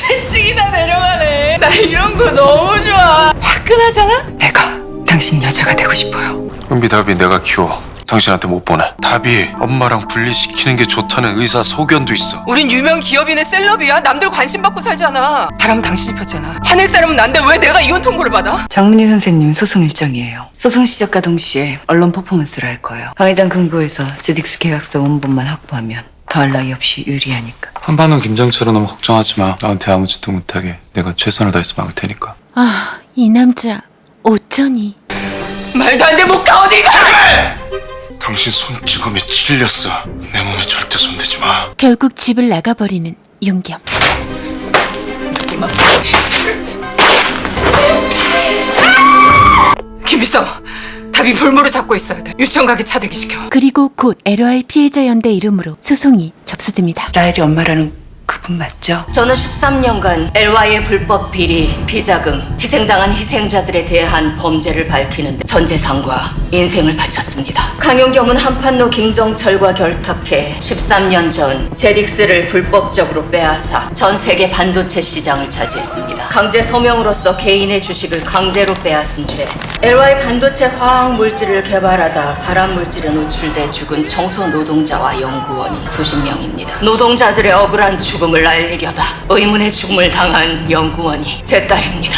통신증이나 내려가네. 나 이런 거 너무 좋아. 화끈하잖아? 내가 당신 여자가 되고 싶어요. 은비 답이 내가 키워. 당신한테 못 보내. 답이 엄마랑 분리시키는 게 좋다는 의사 소견도 있어. 우린 유명 기업인의 셀럽이야. 남들 관심 받고 살잖아. 바람 당신이 폈잖아. 화낼 사람은 난데 왜 내가 이혼 통보를 받아? 장문희 선생님 소송 일정이에요. 소송 시작과 동시에 언론 퍼포먼스를 할 거예요. 강 회장 근거에서 제딕스 계약서 원본만 확보하면 더할 나위 없이 유리하니까. 한반은 김정철은 너무 걱정하지 마. 나한테 아무 짓도 못하게 내가 최선을 다해서 막을 테니까. 아, 이 남자 어쩌니? 말도 안 돼 못 가 어디 가? 당신 손찌검에 찔렸어. 내 몸에 절대 손대지 마. 결국 집을 나가버리는 윤겸. 김비서 답이 볼모로 잡고 있어야 돼. 유치원 가게 차 대기 시켜. 그리고 곧 LOI 피해자 연대 이름으로 소송이 접수됩니다. 라엘이 엄마라는 그분 맞죠? 저는 13년간 LY의 불법 비리, 비자금, 희생당한 희생자들에 대한 범죄를 밝히는데 전 재산과 인생을 바쳤습니다. 강용겸은 한판로 김정철과 결탁해 13년 전 제딕스를 불법적으로 빼앗아 전 세계 반도체 시장을 차지했습니다. 강제 서명으로서 개인의 주식을 강제로 빼앗은 죄. LY 반도체 화학 물질을 개발하다 발암 물질에 노출돼 죽은 청소 노동자와 연구원이 수십 명입니다. 노동자들의 억울한 죽음을 알리려다 의문의 죽음을 당한 연구원이 제 딸입니다.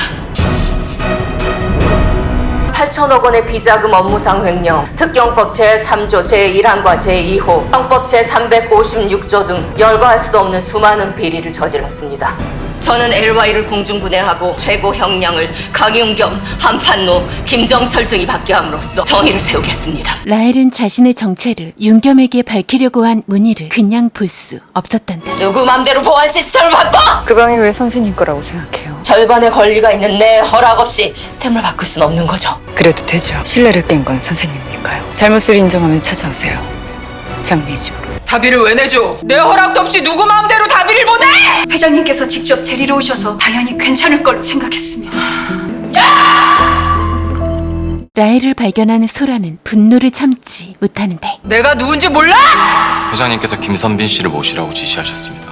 8천억 원의 비자금 업무상 횡령, 특경법 제3조 제1항과 제2호, 형법 제356조 등 열거할 수도 없는 수많은 비리를 저질렀습니다. 저는 LY를 공중분해하고 최고 형량을 강윤겸, 한판로, 김정철 등이 받게 함으로써 정의를 세우겠습니다. 라헬은 자신의 정체를 윤겸에게 밝히려고 한 문의를 그냥 볼 수 없었단다. 누구 맘대로 보안 시스템을 바꿔! 그 방이 왜 선생님 거라고 생각해요? 절반의 권리가 있는 내 허락 없이 시스템을 바꿀 순 없는 거죠. 그래도 되죠. 신뢰를 깬 건 선생님이니까요. 잘못을 인정하면 찾아오세요. 장미의 집으로. 답의를 왜 내줘? 내 허락도 없이 누구 마음대로 답의를 보내? 회장님께서 직접 데리러 오셔서 당연히 괜찮을 걸로 생각했습니다. 라헬을 발견하는 소라는 분노를 참지 못하는데 내가 누군지 몰라? 회장님께서 김선빈 씨를 모시라고 지시하셨습니다.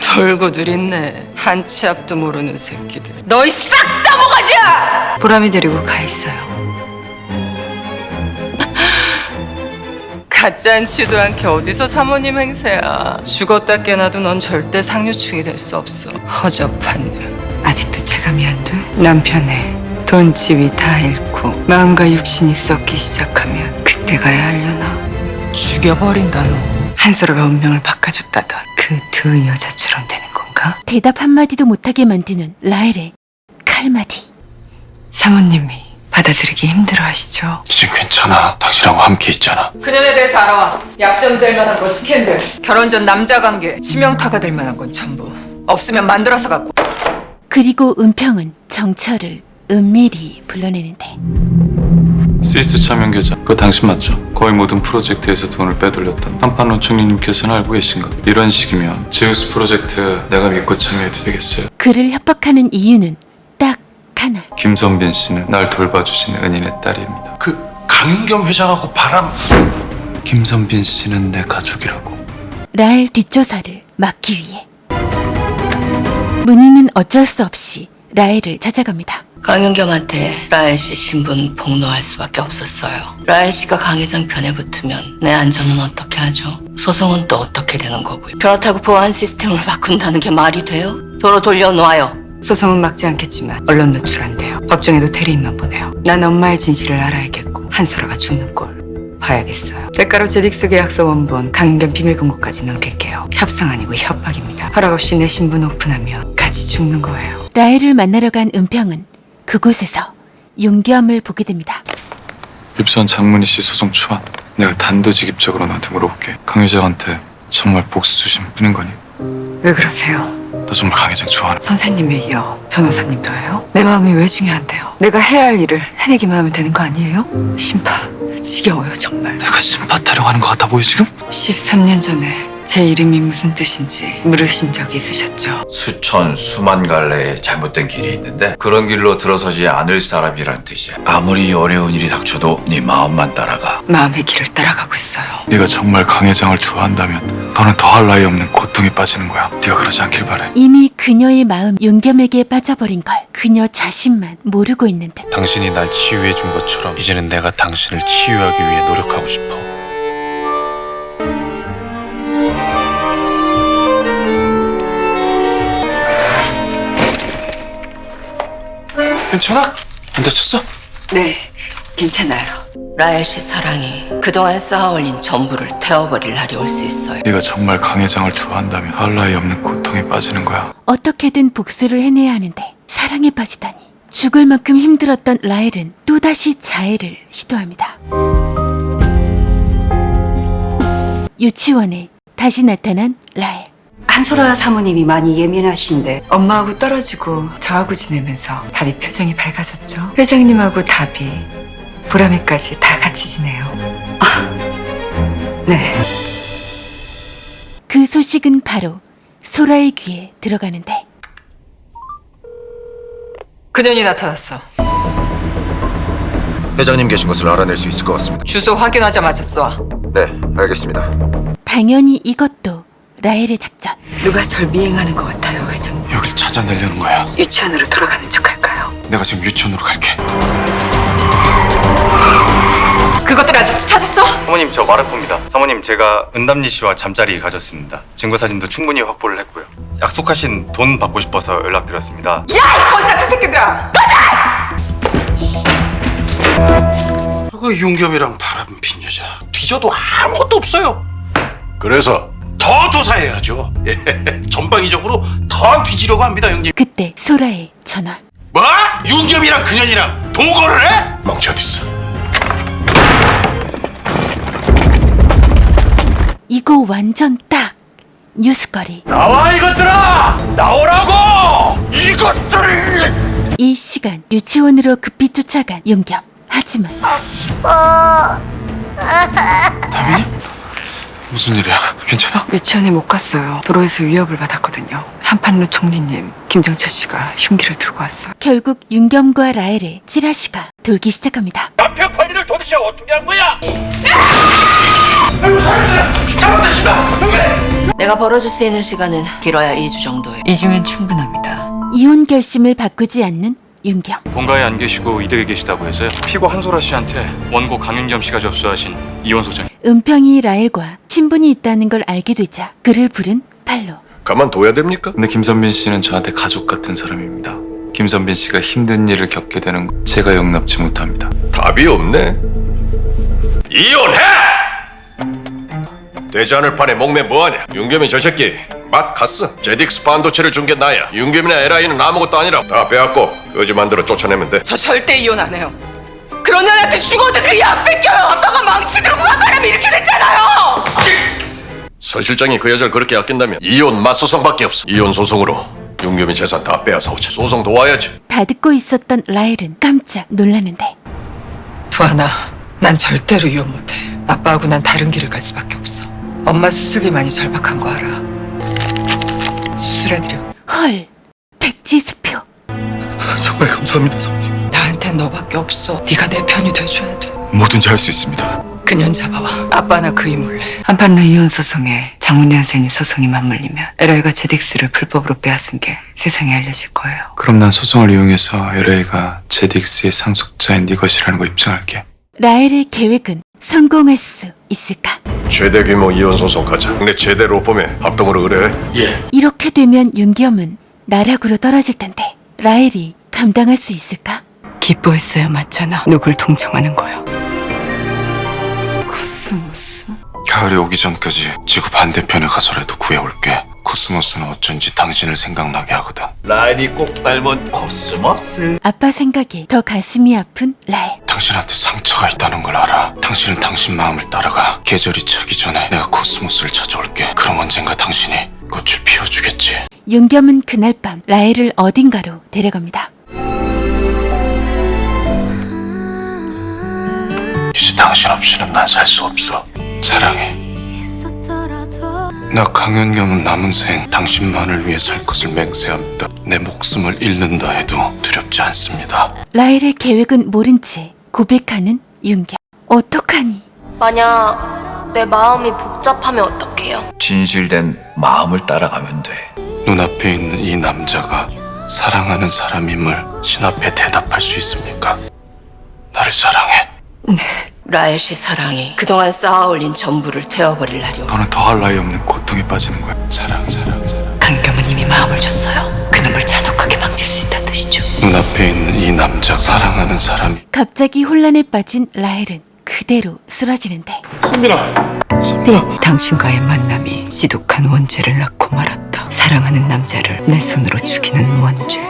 돌고들 있네. 한 치 앞도 모르는 새끼들. 너희 싹 다 모가지야! 보람이 데리고 가 있어요. 가짜치도 않게 어디서 사모님 행세야. 죽었다 깨나도 넌 절대 상류층이 될 수 없어. 허접한 년. 아직도 체감이 안 돼? 남편의 돈, 집이 다 잃고 마음과 육신이 썩기 시작하면 그때 가야 하려나? 죽여버린다 너. 한솔아가 운명을 바꿔줬다던 그 두 여자처럼 되는 건가? 대답 한마디도 못하게 만드는 라헬의 칼마디. 사모님이 받아들이기 힘들어 하시죠? 이제 괜찮아. 당신하고 함께 있잖아. 그년에 대해서 알아와. 약점 될 만한 건 스캔들. 결혼 전 남자 관계. 치명타가 될 만한 건 전부. 없으면 만들어서 갖고. 그리고 은평은 정철을 은밀히 불러내는데 스위스 차명 계좌 그거 당신 맞죠? 거의 모든 프로젝트에서 돈을 빼돌렸던 한판론 총리님께서는 알고 계신가? 이런 식이면 제우스 프로젝트 내가 믿고 참여해도 되겠어요? 그를 협박하는 이유는 딱 하나. 김선빈 씨는 날 돌봐주신 은인의 딸입니다. 그 강윤겸 회장하고 바람. 김선빈 씨는 내 가족이라고. 라헬 뒷조사를 막기 위해 문희는 어쩔 수 없이 라헬을 찾아갑니다. 강윤겸한테 라엘 씨 신분 폭로할 수밖에 없었어요. 라엘 씨가 강 회장 편에 붙으면 내 안전은 어떻게 하죠? 소송은 또 어떻게 되는 거고요? 그렇다고 보안 시스템을 바꾼다는 게 말이 돼요? 도로 돌려놓아요. 소송은 막지 않겠지만 언론 노출 안 돼요. 법정에도 대리인만 보내요. 난 엄마의 진실을 알아야겠고 한솔아가 죽는 꼴 봐야겠어요. 대가로 제딕스 계약서 원본 강윤겸 비밀 금고까지 넘길게요. 협상 아니고 협박입니다. 허락 없이 내 신분 오픈하면 같이 죽는 거예요. 라헬을 만나러 간 은평은 그곳에서 윤겸을 보게 됩니다. 입선 장문희 씨 소송 초안. 내가 단도직입적으로 너한테 물어볼게. 강 회장한테 정말 복수심 뿌린 거니? 왜 그러세요? 나 정말 강 회장 좋아하는. 선생님에 이어 변호사님도 해요? 내 마음이 왜 중요한데요? 내가 해야 할 일을 해내기만 하면 되는 거 아니에요? 심파 지겨워요 정말 내가 심파 타령 하는 것 같아 보여 지금? 13년 전에 제 이름이 무슨 뜻인지 물으신 적 있으셨죠? 수천 수만 갈래의 잘못된 길이 있는데 그런 길로 들어서지 않을 사람이란 뜻이야. 아무리 어려운 일이 닥쳐도 네 마음만 따라가. 마음의 길을 따라가고 있어요. 네가 정말 강회장을 좋아한다면 너는 더할 나위 없는 고통에 빠지는 거야. 네가 그러지 않길 바래. 이미 그녀의 마음 윤겸에게 빠져버린 걸 그녀 자신만 모르고 있는 듯. 당신이 날 치유해 준 것처럼 이제는 내가 당신을 치유하기 위해 노력하고 싶어. 괜찮아? 안 다쳤어? 네, 괜찮아요. 라엘 씨 사랑이 그동안 쌓아올린 전부를 태워버릴 날이 올 수 있어요. 네가 정말 강회장을 좋아한다면 더할 나위 없는 고통에 빠지는 거야. 어떻게든 복수를 해내야 하는데 사랑에 빠지다니. 죽을 만큼 힘들었던 라헬은 또다시 자해를 시도합니다. 유치원에 다시 나타난 라헬. 한소라 사모님이 많이 예민하신데 엄마하고 떨어지고 저하고 지내면서 답이 표정이 밝아졌죠. 회장님하고 답이 보람이까지 다 같이 지내요. 네그 소식은 바로 소라의 귀에 들어가는데 그년이 나타났어. 회장님 계신 것을 알아낼 수 있을 것 같습니다. 주소 확인하자마자 쏴. 네, 알겠습니다. 당연히 이것도 라헬의 작전. 누가 절 미행하는 것 같아요, 회장님. 여길 찾아내려는 거야. 유치원으로 돌아가는 척 할까요? 내가 지금 유치원으로 갈게. 그것들 아직도 찾았어? 사모님 저 마르코입니다. 사모님 제가 은담니 씨와 잠자리 가졌습니다. 증거 사진도 충분히 확보를 했고요. 약속하신 돈 받고 싶어서 연락드렸습니다. 야, 이 거지 같은 새끼들아! 그 윤겸이랑 바람 핀 여자 뒤져도 아무것도 없어요. 그래서 더 조사해야죠. 예, 전방위적으로 더 뒤지려고 합니다, 형님. 그때 소라의 전화. 뭐? 윤겸이랑 그년이랑 동거를 해? 멍치 어딨어? 이거 완전 딱 뉴스거리. 나와 이것들아! 나오라고! 이것들이! 이 시간 유치원으로 급히 쫓아간 윤겸. 하지만 다민이? 무슨 일이야? 괜찮아? 유치원에 못 갔어요. 도로에서 위협을 받았거든요. 한판로 총리님, 김정철 씨가 흉기를 들고 왔어요. 결국 윤겸과 라엘의 찌라시가 돌기 시작합니다. 내가 벌어줄 수 있는 시간은 길어야 2주 정도예요. 이주면 충분합니다. 이혼 결심을 바꾸지 않는 윤겸. 본가에 안 계시고 이댁에 계시다고 해서요. 피고 한소라 씨한테 원고 강윤겸 씨가 접수하신 이혼 소장. 은평이 라엘과 친분이 있다는 걸 알게 되자 그를 부른 팔로. 가만둬야 됩니까? 근데 김선빈 씨는 저한테 가족 같은 사람입니다. 김선빈 씨가 힘든 일을 겪게 되는 거 제가 용납지 못합니다. 답이 없네. 이혼해! 되지 않을 판에 목매 뭐하냐? 윤겸이 저 새끼 막 갔어. 제딕스 반도체를 준 게 나야. 윤겸이나 에라이는 아무것도 아니라 다 빼앗고 거지 만들어 쫓아내면 돼. 저 절대 이혼 안 해요. 그런 년한테 죽어도 그이안 뺏겨요. 아빠가 망치 들고 간 바람에 이렇게 됐잖아요. 서 실장이 그 여자를 그렇게 아낀다면 이혼 맞소송밖에 없어. 이혼 소송으로 윤겸이 재산 다 빼앗아 오자. 소송 도와야지. 다 듣고 있었던 라엘은 깜짝 놀라는데 두하나, 난 절대로 이혼 못해. 아빠하고 난 다른 길을 갈 수밖에 없어. 엄마 수술비 많이 절박한 거 알아. 수술해드려. 헐 백지수표. 정말 감사합니다, 선생님. 나한텐 너밖에 없어. 네가 내 편이 돼줘야 돼. 뭐든지 할 수 있습니다. 그년 잡아와. 아빠나 그이 몰래. 한판로 이혼 소송에 장문현 선생님 소송이 맞물리면 에라이가 제딕스를 불법으로 빼앗은 게 세상에 알려질 거예요. 그럼 난 소송을 이용해서 LA가 제딕스의 상속자인 네 것이라는 거 입증할게. 라엘의 계획은 성공할 수 있을까? 최대 규모 이혼 소송 가자. 근데 제대로 봄에 합동으로 의뢰해. 이렇게 되면 윤겸은 나락으로 떨어질 텐데 라엘이 감당할 수 있을까? 기뻐했어야 맞잖아. 누굴 동정하는 거요? 코스모스? 가을이 오기 전까지 지구 반대편에 가서라도 구해올게. 코스모스는 어쩐지 당신을 생각나게 하거든. 라인이 꼭 닮은 코스모스. 아빠 생각에 더 가슴이 아픈 라엘. 당신한테 상처가 있다는 걸 알아. 당신은 당신 마음을 따라가. 계절이 차기 전에 내가 코스모스를 찾아올게. 그럼 언젠가 당신이 꽃을 피워주겠지. 윤겸은 그날 밤 라엘을 어딘가로 데려갑니다. 이제 당신 없이는 난 살 수 없어. 사랑해. 나 강현겸은 남은 생 당신만을 위해 살 것을 맹세합니다. 내 목숨을 잃는다 해도 두렵지 않습니다. 라헬의 계획은 모른 채 고백하는 윤경. 어떡하니? 만약 내 마음이 복잡하면 어떡해요? 진실된 마음을 따라가면 돼. 눈앞에 있는 이 남자가 사랑하는 사람임을 신 앞에 대답할 수 있습니까? 나를 사랑해. 라엘 씨 사랑이 그동안 쌓아 올린 전부를 태워버릴 날이 오. 너는 더할 나위 없는 고통에 빠지는 거야. 사랑, 사랑, 사랑. 강겸은 이미 마음을 줬어요. 그놈을 잔혹하게 망칠 수 있다는 뜻이죠. 눈앞에 있는 이 남자 사랑하는 사람이 갑자기 혼란에 빠진 라헬은 그대로 쓰러지는데 당신과의 만남이 지독한 원죄를 낳고 말았다. 사랑하는 남자를 내 손으로 죽이는 원죄.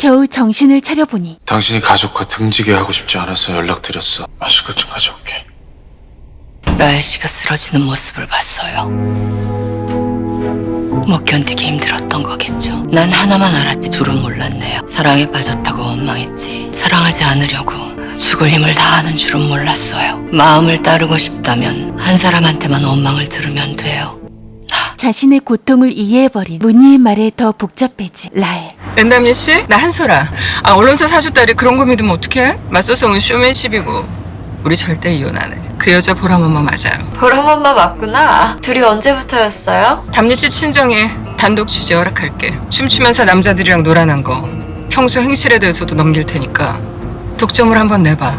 겨우 정신을 차려보니 당신이 가족과 등지게 하고 싶지 않아서 연락드렸어. 마실 것좀 가져올게. 라엘 씨가 쓰러지는 모습을 봤어요. 못 견디기 힘들었던 거겠죠. 난 하나만 알았지 둘은 몰랐네요. 사랑에 빠졌다고 원망했지. 사랑하지 않으려고 죽을 힘을 다하는 줄은 몰랐어요. 마음을 따르고 싶다면 한 사람한테만 원망을 들으면 돼요. 자신의 고통을 이해해버린 문희의 말에 더 복잡해진 라헬. 은담리 씨, 나 한솔아. 아 언론사 사주 딸이 그런 거 믿으면 어떡해? 맞서성은 쇼맨십이고 우리 절대 이혼 안 해. 그 여자 보람 엄마 맞아요. 보람 엄마 맞구나. 둘이 언제부터였어요? 담리 씨 친정에 단독 취재 허락할게. 춤추면서 남자들이랑 놀아난 거 평소 행실에 대해서도 넘길 테니까 독점을 한번 내봐.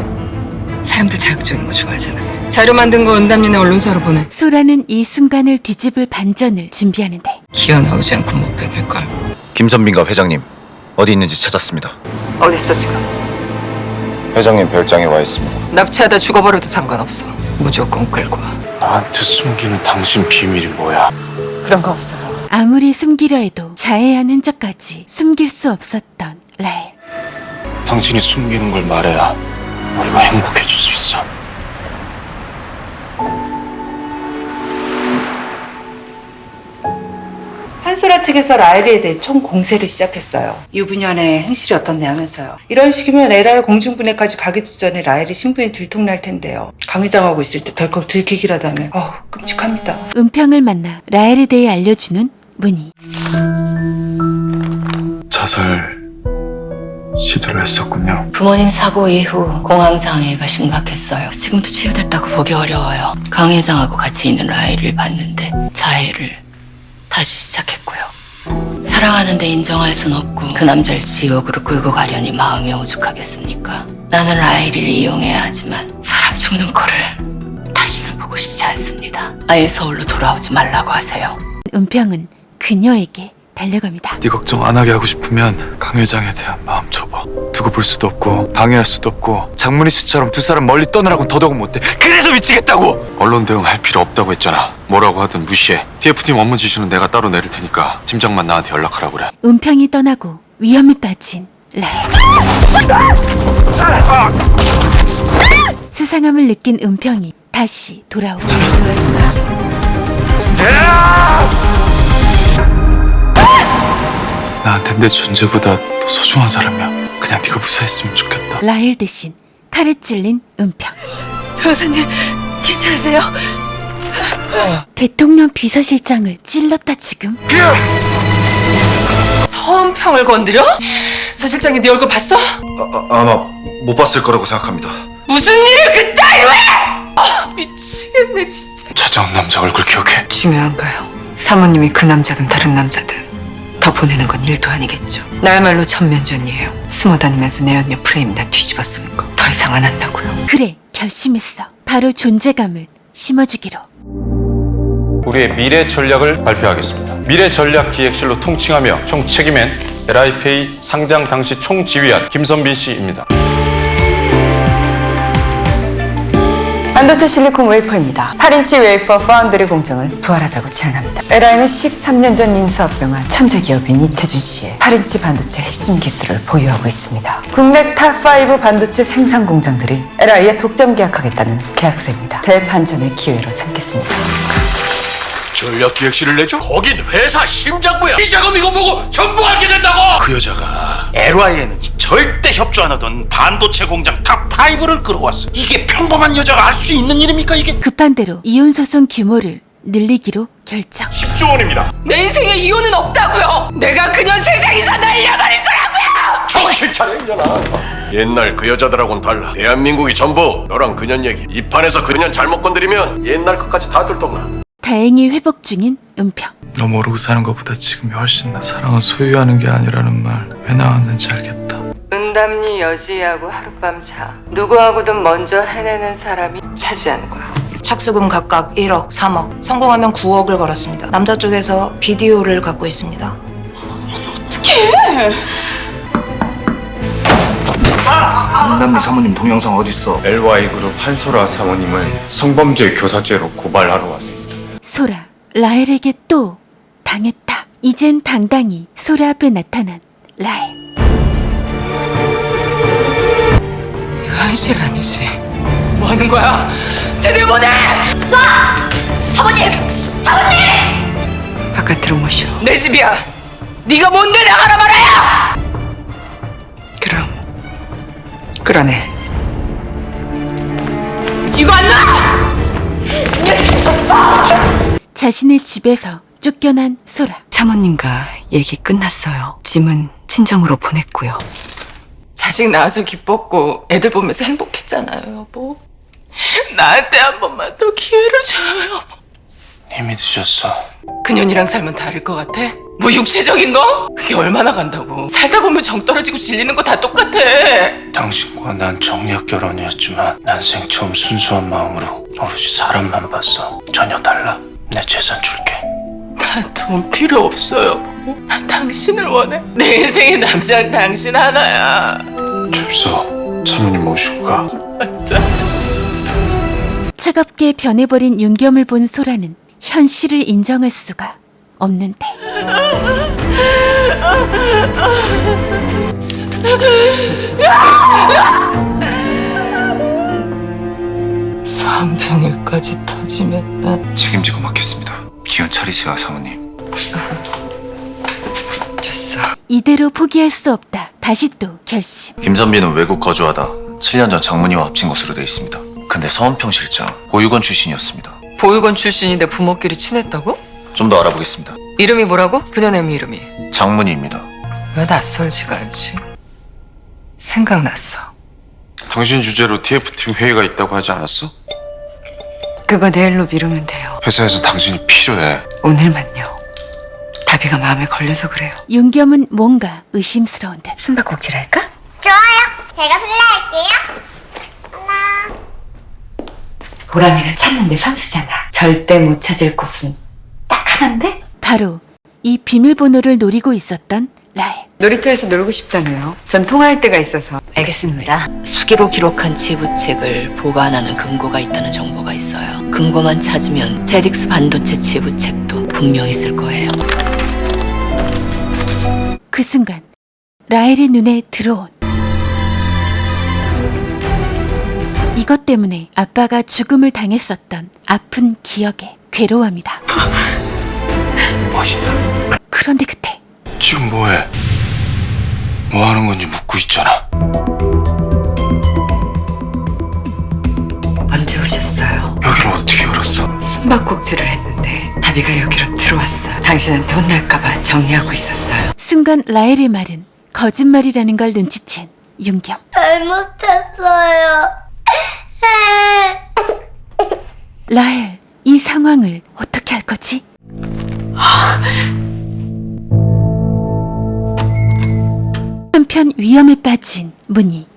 사람들 자극적인 거 좋아하잖아. 자료 만든 거 은담리네 언론사로 보내. 소라는 이 순간을 뒤집을 반전을 준비하는데 기어 나오지 않고 못 베길 걸. 김선빈과 회장님 어디 있는지 찾았습니다. 어딨어 지금? 회장님 별장에 와 있습니다. 납치하다 죽어버려도 상관없어. 무조건 끌고 와. 나한테 숨기는 당신 비밀이 뭐야? 그런 거 없어요. 아무리 숨기려 해도 자해한 흔적까지 숨길 수 없었던 라헬. 당신이 숨기는 걸 말해야 우리가 행복해질 수 있어. 한소라 측에서 라일에 대해 총 공세를 시작했어요. 유부녀의 행실이 어떻냐 하면서요. 이런 식이면 에라의 공중분해까지 가기도 전에 라일의 신분이 들통날 텐데요. 강 회장하고 있을 때 덜컥 들키기라도 하면 어우 끔찍합니다. 은평을 만나 라헬에 대해 알려주는 문희. 자살 시도를 했었군요. 부모님 사고 이후 공황 장애가 심각했어요. 지금도 치유됐다고 보기 어려워요. 강 회장하고 같이 있는 라일을 봤는데 자해를 다시 시작했고요. 사랑하는데 인정할 순 없고 그 남자를 지옥으로 끌고 가려니 마음이 오죽하겠습니까? 나는 라일을 이용해야 하지만 사람 죽는 꼴을 다시는 보고 싶지 않습니다. 아예 서울로 돌아오지 말라고 하세요. 은평은 그녀에게 달려갑니다. 네 걱정 안 하게 하고 싶으면 강 회장에 대한 마음 접어. 두고 볼 수도 없고 방해할 수도 없고 장문희 씨처럼 두 사람 멀리 떠나라고 더더욱 못해. 그래서 미치겠다고. 언론 대응할 필요 없다고 했잖아. 뭐라고 하든 무시해. TF팀 업무 지시는 내가 따로 내릴 테니까 팀장만 나한테 연락하라고 그래. 은평이 떠나고 위험에 빠진 라헬. 수상함을 느낀 은평이 다시 돌아오고 나한테 내 존재보다 더 소중한 사람이야. 그냥 네가 무사했으면 좋겠다. 라헬 대신 칼에 찔린 은평. 변호사님 괜찮으세요? 대통령 비서실장을 찔렀다 지금. 서은평을 건드려? 서 실장이 네 얼굴 봤어? 아마 못 봤을 거라고 생각합니다. 무슨 일을 그따위로 해! 아, 미치겠네 진짜. 찾아온 남자 얼굴 기억해. 중요한가요? 사모님이 그 남자든 다른 남자든 더 보내는 건 일도 아니겠죠. 나야말로 천면전이에요. 숨어 다니면서 내 언니 프레임 다 뒤집어 쓴 거. 더 이상 안 한다고요. 그래 결심했어. 바로 존재감을 심어주기로. 우리의 미래 전략을 발표하겠습니다. 미래 전략 기획실로 통칭하며 총 책임엔 LI페이 상장 당시 총지휘한 김선빈 씨입니다. 반도체 실리콘 웨이퍼입니다. 8인치 웨이퍼 파운드리 공정을 부활하자고 제안합니다. 에라이는 13년 전 인수합병한 천재 기업인 이태준 씨의 8인치 반도체 핵심 기술을 보유하고 있습니다. 국내 탑5 반도체 생산 공장들이 에라이에 독점 계약하겠다는 계약서입니다. 대반전의 기회로 삼겠습니다. 전략 기획실을 내줘? 거긴 회사 심장부야. 이 자금 이거 보고 전부 알게 된다고. 그 여자가 LY에는 절대 협조 안 하던 반도체 공장 탑5를 끌어왔어. 이게 평범한 여자가 할 수 있는 일입니까 이게? 급한 대로 이혼 소송 규모를 늘리기로 결정. 10조 원입니다. 내 인생에 이혼은 없다고요. 내가 그년 세상에서 날려버린 거라고요. 정신 차려 이년아. 옛날 그 여자들하고는 달라. 대한민국이 전부 너랑 그년 얘기. 이 판에서 그년 잘못 건드리면 옛날 것까지 다 들통나. 다행히 회복 중인 은평. 너 모르고 사는 것보다 지금이 훨씬 나 사랑은 소유하는 게 아니라는 말 왜 나왔는지 알겠다 은담니 여지하고 하룻밤 자. 누구하고든 먼저 해내는 사람이 차지하는 거야. 착수금 각각 1억, 3억, 성공하면 9억을 걸었습니다. 남자 쪽에서 비디오를 갖고 있습니다. 남미 사모님 동영상 어딨어? LY그룹 한소라 사모님은 성범죄 교사죄로 고발하러 왔습니다. 소라, 라헬에게 또 당했다. 이젠 당당히 소라 앞에 나타난 라헬. 현실 아니지. 뭐 하는 거야? 제대로 보내! 바깥으로 모셔. 내 집이야. 네가 뭔데 나가라 말아야! 그럼 끌어내. 이거 안 나! 자신의 집에서 쫓겨난 소라. 사모님과 얘기 끝났어요. 짐은 친정으로 보냈고요. 자식 낳아서 기뻤고 애들 보면서 행복했잖아요, 여보. 나한테 한 번만 더 기회를 줘요, 여보. 이미 늦었어 그년이랑 살면 다를 것 같아? 뭐 육체적인 거? 그게 얼마나 간다고. 살다 보면 정 떨어지고 질리는 거 다 똑같아. 당신과 난 정략 결혼이었지만 난생 처음 순수한 마음으로 오로지 사람만 봤어 전혀 달라 내 재산 줄게 난 돈 필요 없어요. 난 당신을 원해. 내 인생의 남자는 당신 하나야. 접수 사모님 모시고 가 맞아. 차갑게 변해버린 윤겸을 본 소라는 현실을 인정할 수가 없는데. 산병일까지 터지면 난 책임지고 맡겠습니다 기운 차리세요 사모님 됐어. 이대로 포기할 수 없다. 다시 또 결심. 김선비는 외국 거주하다 7년 전 장문이와 합친 것으로 돼 있습니다. 근데 서원평 실장 보육원 출신이었습니다. 보육원 출신인데 부모끼리 친했다고? 좀 더 알아보겠습니다. 이름이 뭐라고? 그녀 애미 이름이. 장문이입니다. 왜 낯설지가 않지? 생각났어. 당신 주제로 TF팀 회의가 있다고 하지 않았어? 그거 내일로 미루면 돼요. 회사에서 당신이 필요해 오늘만요. 다비가 마음에 걸려서 그래요. 윤겸은 뭔가 의심스러운 듯. 숨바꼭질 할까? 좋아요. 제가 술래할게요. 보람이를 찾는데 선수잖아. 절대 못 찾을 곳은 딱 하나인데? 바로 이 비밀번호를 노리고 있었던 라헬. 놀이터에서 놀고 싶다네요. 전 통화할 때가 있어서. 알겠습니다. 수기로 기록한 지부책을 보관하는 금고가 있다는 정보가 있어요. 금고만 찾으면 제딕스 반도체 지부책도 분명 있을 거예요. 그 순간 라헬의 눈에 들어온 이것 때문에 아빠가 죽음을 당했었던 아픈 기억에 괴로워합니다. 멋있다 그런데 그때 지금 뭐해? 뭐 하는 건지 묻고 있잖아 숨바꼭질을 했는데 다비가 여기로 들어왔어요. 당신한테 혼날까봐 정리하고 있었어요. 순간 라헬의 말은 거짓말이라는 걸 눈치챈 윤겸. 잘못했어요. 라헬, 이 상황을 어떻게 할 거지? 한편 위험에 빠진 문희.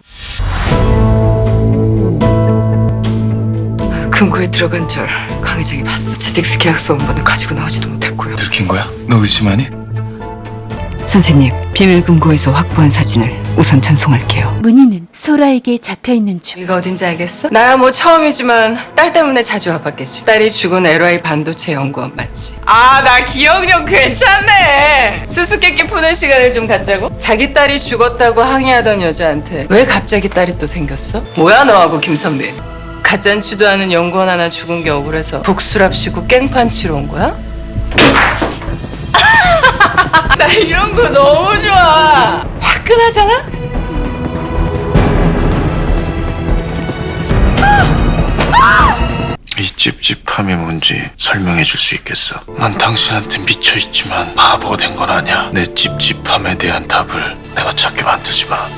금고에 들어간 절 강 회장이 봤어. 제직스 계약서 원본을 가지고 나오지도 못했고요. 들킨 거야? 너 의심하니? 선생님, 비밀 금고에서 확보한 사진을 우선 전송할게요. 문희는 소라에게 잡혀 있는 중. 여기가 어딘지 알겠어? 나야 뭐 처음이지만 딸 때문에 자주 와봤겠지. 딸이 죽은 LY 반도체 연구원 맞지? 아, 나 기억력 괜찮네. 수수께끼 푸는 시간을 좀 갖자고? 자기 딸이 죽었다고 항의하던 여자한테 왜 갑자기 딸이 또 생겼어? 뭐야 너하고 김선배? 가짠치도 않은 연구원 하나 죽은 게 억울해서 복수랍시고 깽판 치러 온 거야? 나 이런 거 너무 좋아. 화끈하잖아? 이 찝찝함이 뭔지 설명해 줄 수 있겠어? 난 당신한테 미쳐 있지만 바보가 된 건 아니야. 내 찝찝함에 대한 답을 내가 찾게 만들지 마.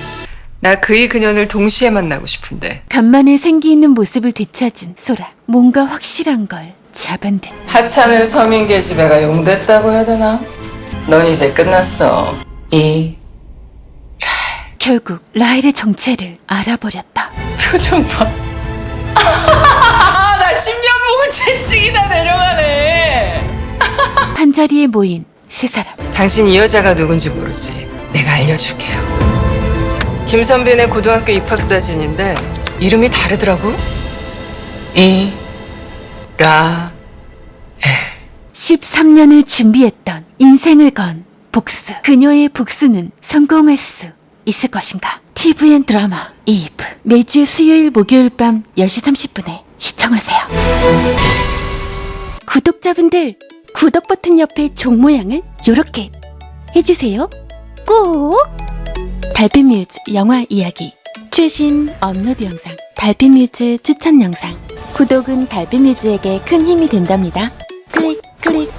나 그이 그년을 동시에 만나고 싶은데 간만에 생기 있는 모습을 되찾은 소라. 뭔가 확실한 걸 잡은 듯. 하찮은 서민 계집애가 용됐다고 해야 되나? 넌 이제 끝났어. 이 결국 라헬의 정체를 알아버렸다. 표정 봐. 나 10년 보고 채찍이 다 내려가네. 한 자리에 모인 세 사람. 당신 이 여자가 누군지 모르지. 내가 알려줄게요. 김선빈의 고등학교 입학 사진인데 이름이 다르더라고. 이, 라, 13년을 준비했던 인생을 건 복수. 그녀의 복수는 성공할 수 있을 것인가? TVN 드라마 이브 매주 수요일 목요일 밤 10시 30분에 시청하세요. 구독자분들 구독 버튼 옆에 종 모양을 이렇게 해주세요. 꼭! 달빛뮤즈 영화 이야기. 최신 업로드 영상 달빛뮤즈 추천 영상. 구독은 달빛뮤즈에게 큰 힘이 된답니다. 클릭 클릭.